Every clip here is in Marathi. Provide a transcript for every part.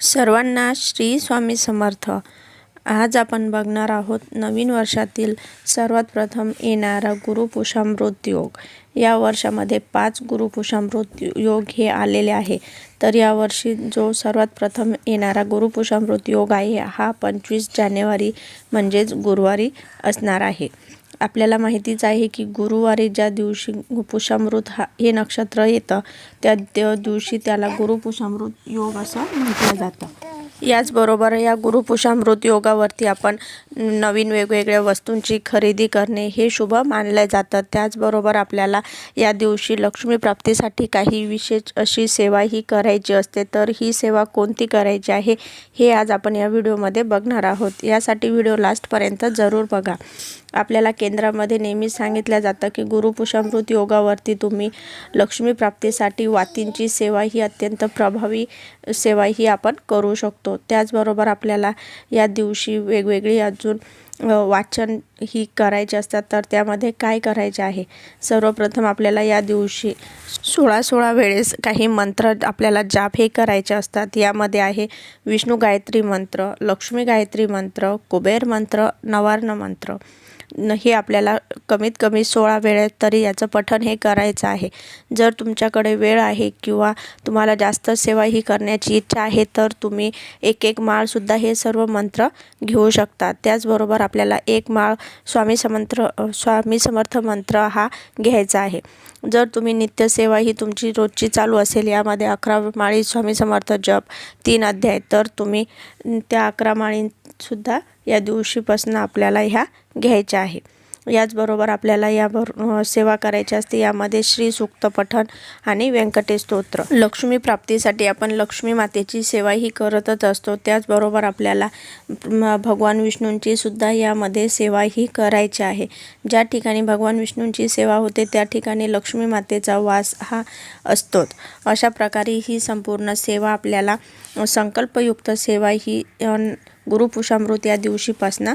सर्वांना श्री स्वामी समर्थ. आज आपण बघणार आहोत नवीन वर्षातील सर्वात प्रथम येणारा गुरुपुषामृत योग या वर्षामध्ये पाच गुरुपुषामृत योग हे आलेले आहे. तर यावर्षी जो सर्वात प्रथम येणारा गुरुपुषामृत योग आहे हा पंचवीस जानेवारी म्हणजेच गुरुवारी असणार आहे. आपल्याला माहितीच आहे की गुरुवारी ज्या दिवशी पुषामृत हा हे नक्षत्र येतं त्या त्या दिवशी त्याला गुरुपुषामृत योग असं म्हटलं जातं. याचबरोबर या गुरुपुषामृत योगावरती आपण नवीन वेगवेगळ्या वस्तूंची खरेदी करणे हे शुभ मानले जातं. त्याचबरोबर आपल्याला या दिवशी लक्ष्मी प्राप्तीसाठी काही विशेष अशी सेवा ही करायची असते. तर ही सेवा कोणती करायची आहे हे आज आपण या व्हिडिओमध्ये बघणार आहोत. यासाठी व्हिडिओ लास्टपर्यंत जरूर बघा. आपल्याला केंद्रामध्ये नेहमीच सांगितलं जातं की गुरुपुषामृत योगावरती तुम्ही लक्ष्मी प्राप्तीसाठी वातींची सेवा ही अत्यंत प्रभावी सेवा ही आपण करू शकतो. त्याचबरोबर आपल्याला या दिवशी वेगवेगळी अजून वाचन ही करायची असतात तर त्यामध्ये काय करायचे आहे? सर्वप्रथम आपल्याला या दिवशी सोळा सोळा वेळेस काही मंत्र आपल्याला जाप हे करायचे असतात. यामध्ये आहे विष्णू गायत्री मंत्र लक्ष्मी गायत्री मंत्र कुबेर मंत्र नवार्ण मंत्र. हे आपल्याला कमीत कमी सोळा वेळेत तरी याचं पठण हे करायचं आहे. जर तुमच्याकडे वेळ आहे किंवा तुम्हाला जास्त सेवा ही करण्याची इच्छा आहे तर तुम्ही एक एक माळसुद्धा हे सर्व मंत्र घेऊ शकता. त्याचबरोबर आपल्याला एक माळ स्वामी समंत्र स्वामी समर्थ मंत्र हा घ्यायचा आहे. जर तुम्ही नित्यसेवा ही तुमची रोजची चालू असेल यामध्ये अकरा माळी स्वामी समर्थ जप तीन अध्याय तर तुम्ही त्या अकरा माळींसुद्धा या दिवशीपासून आपल्याला ह्या घ्यायच्या आहे. याचबरोबर आपल्याला यावर सेवा करायची असते. यामध्ये श्री सुक्त पठण आणि व्यंकटेश स्तोत्र. लक्ष्मी प्राप्तीसाठी आपण लक्ष्मी मातेची सेवा ही करतच असतो. त्याचबरोबर आपल्याला भगवान विष्णूंची सुद्धा यामध्ये सेवा ही करायची आहे. ज्या ठिकाणी भगवान विष्णूंची सेवा होते त्या ठिकाणी लक्ष्मी मातेचा वास हा असतोच. अशा प्रकारे ही संपूर्ण सेवा आपल्याला संकल्पयुक्त सेवा ही गुरुपुषामृत या दिवशीपासून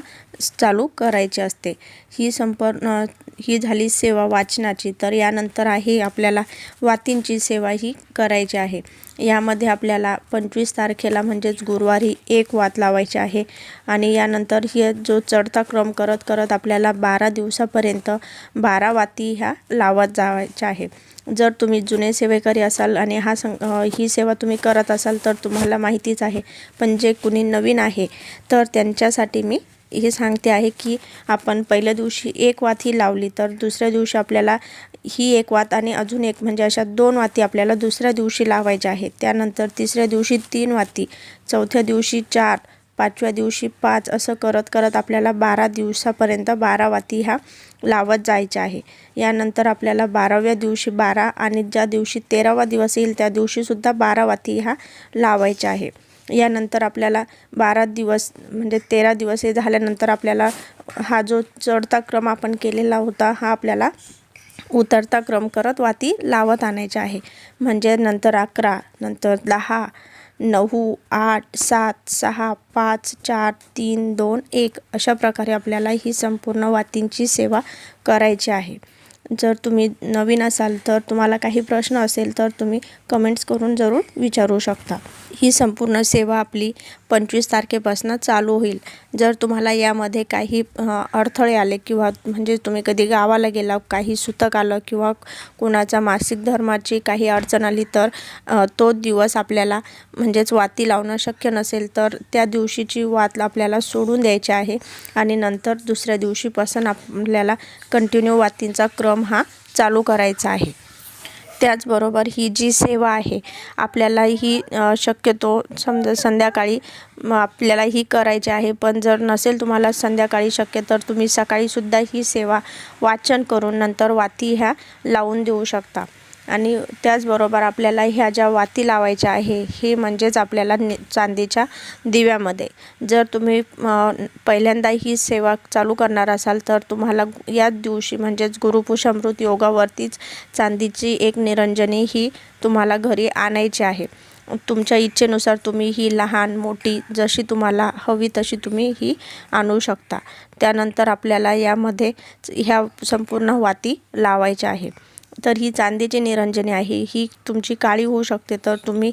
चालू करायची असते. ही संपन्न ही झाली सेवा वाचनाची. तर यानंतर आहे आपल्याला वातींची सेवा ही करायची आहे. यामध्ये आपल्याला पंचवीस तारखेला म्हणजेच गुरुवारी एक वात लावायची आहे. आणि यानंतर हे जो चढता क्रम करत करत आपल्याला बारा दिवसापर्यंत बारा वाती ह्या लावत जावायच्या आहे. जर तुम्ही जुने सेवेकरी असाल आणि हा सं ही सेवा तुम्ही करत असाल तर तुम्हाला माहितीच आहे. पण जे कुणी नवीन आहे तर त्यांच्यासाठी मी हे सांगते आहे की आपण पहिल्या दिवशी एक वात ही लावली तर दुसऱ्या दिवशी आपल्याला ही एक वात आणि अजून एक म्हणजे अशा दोन वाती आपल्याला दुसऱ्या दिवशी लावायच्या आहेत. त्यानंतर तिसऱ्या दिवशी तीन वाती चौथ्या दिवशी चार पाचव्या दिवशी पाच असं करत करत आपल्याला बारा दिवसापर्यंत बारा वाती ह्या लावत जायच्या आहे. यानंतर आपल्याला बाराव्या दिवशी बारा आणि ज्या दिवशी तेरावा दिवस येईल त्या दिवशीसुद्धा बारा वाती ह्या लावायच्या आहे. यानंतर आपल्याला बारा दिवस म्हणजे तेरा दिवस हे झाल्यानंतर आपल्याला हा जो चढता क्रम आपण केलेला होता हा आपल्याला उतरता क्रम करत वाती लावत आणायचे आहे. म्हणजे नंतर अकरा नंतर दहा नऊ आठ सात सहा पाच चार तीन दोन एक अशा प्रकारे आपल्याला ही संपूर्ण वातींची सेवा करायची आहे. जर तुम्ही नवीन असाल तर तुम्हाला काही प्रश्न असेल तर तुम्ही कमेंट्स करून जरूर विचारू शकता. ही संपूर्ण सेवा आपली पंचवीस तारखेपासून चालू होईल. जर तुम्हाला यामध्ये काही अडथळे आले किंवा म्हणजे तुम्ही कधी गावाला गेला काही सुतक आलं किंवा कोणाचा मासिक धर्माची काही अडचण आली तर तो दिवस आपल्याला म्हणजेच वाती लावणं शक्य नसेल तर त्या दिवशीची वात आपल्याला सोडून द्यायची आहे आणि नंतर दुसऱ्या दिवशीपासून आपल्याला कंटिन्यू वातींचा क्रम हा चालू करायचा आहे. त्याचबरोबर ही जी सेवा आहे आपल्याला ही शक्यतो समजा संध्याकाळी आपल्याला ही करायची आहे. पण जर नसेल तुम्हाला संध्याकाळी शक्य तर तुम्ही सकाळीसुद्धा ही सेवा वाचन करून नंतर वाती ह्या लावून देऊ शकता. आणि त्याचबरोबर आपल्याला ह्या ज्या वाती लावायच्या आहे हे म्हणजेच आपल्याला नि चांदीच्या दिव्यामध्ये. जर तुम्ही पहिल्यांदा ही सेवा चालू करणार असाल तर तुम्हाला याच दिवशी म्हणजेच गुरुपुषामृत योगावरतीच चांदीची एक निरंजनी ही तुम्हाला घरी आणायची आहे. तुमच्या इच्छेनुसार तुम्ही ही लहान मोठी जशी तुम्हाला हवी तशी तुम्ही ही आणू शकता. त्यानंतर आपल्याला यामध्ये ह्या संपूर्ण वाती लावायच्या आहे. तर ही चांदीची निरंजने आहे. ही तुमची काळी होऊ शकते. तर तुम्ही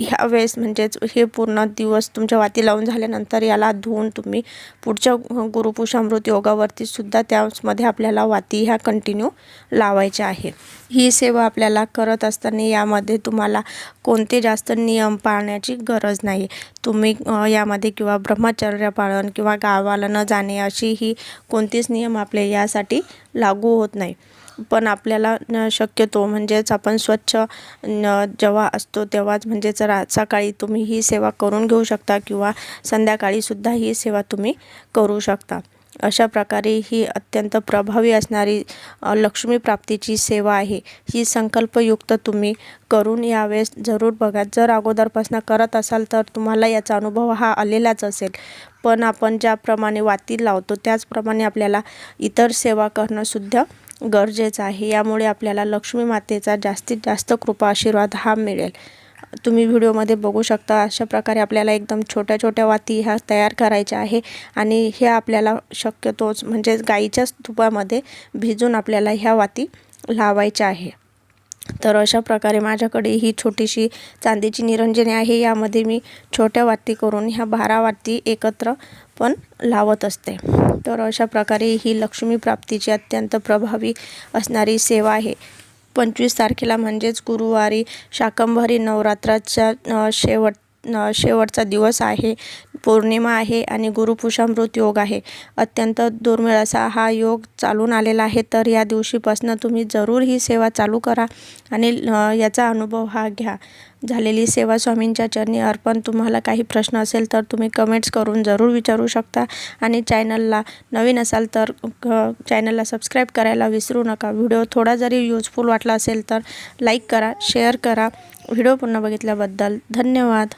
ह्या वेळेस म्हणजेच हे पूर्ण दिवस तुमच्या वाती लावून झाल्यानंतर याला धुवून तुम्ही पुढच्या गुरुपुषामृत योगावरती सुद्धा त्यामध्ये आपल्याला वाती ह्या कंटिन्यू लावायच्या आहे ही सेवा आपल्याला करत असताना यामध्ये तुम्हाला कोणते जास्त नियम पाळण्याची गरज नाही. तुम्ही यामध्ये किंवा ब्रह्मचर्य पाळण किंवा गावाला न जाणे अशी ही कोणतेच नियम आपले यासाठी लागू होत नाही. पण आपल्याला न शक्यतो म्हणजेच आपण स्वच्छ न जेव्हा असतो तेव्हाच म्हणजेच रा सकाळी तुम्ही ही सेवा करून घेऊ शकता किंवा संध्याकाळीसुद्धा ही सेवा तुम्ही करू शकता. अशा प्रकारे ही अत्यंत प्रभावी असणारी लक्ष्मी प्राप्तीची सेवा आहे. ही संकल्पयुक्त तुम्ही करून यावेळेस जरूर बघा. जर अगोदरपासून करत असाल तर तुम्हाला याचा अनुभव हा आलेलाच असेल. पण आपण ज्याप्रमाणे वाती लावतो त्याचप्रमाणे आपल्याला इतर सेवा करणंसुद्धा गरजेचं आहे. यामुळे आपल्याला लक्ष्मी मातेचा जास्तीत जास्त कृपा आशीर्वाद हा मिळेल. तुम्ही व्हिडिओमध्ये बघू शकता अशा प्रकारे आपल्याला एकदम छोट्या छोट्या वाती ह्या तयार करायच्या आहे आणि हे आपल्याला शक्यतोच म्हणजे गाईच्याच तुपामध्ये भिजून आपल्याला ह्या वाती लावायच्या आहे. तर अशा प्रकारे माझ्याकडे ही छोटीशी चांदीची निरंजने आहे. यामध्ये मी छोट्या वाती करून ह्या बारा वाती एकत्र पण लावत असते. तर अशा प्रकारे ही लक्ष्मी प्राप्तीची अत्यंत प्रभावी असणारी सेवा आहे. पंचवीस तारखेला म्हणजेच गुरुवारी शाकंभरी नवरात्राच्या शेवट शेवटचा दिवस आहे. पौर्णिमा आहे आणि गुरुपुषामृत योग आहे. अत्यंत दुर्मिळ असा हा योग चालून आलेला आहे. तर या दिवशीपासून तुम्ही जरूर ही सेवा चालू करा आणि याचा अनुभव हा घ्या. झालेली सेवा स्वामींच्या चरणी अर्पण. तुम्हाला काही प्रश्न असेल तर तुम्ही कमेंट्स करून जरूर विचारू शकता. आणि चॅनलला नवीन असाल तर चॅनलला सबस्क्राईब करायला विसरू नका. व्हिडिओ थोडा जरी यूजफुल वाटला असेल तर लाईक करा शेअर करा. व्हिडिओ पुन्हा बघितल्याबद्दल धन्यवाद.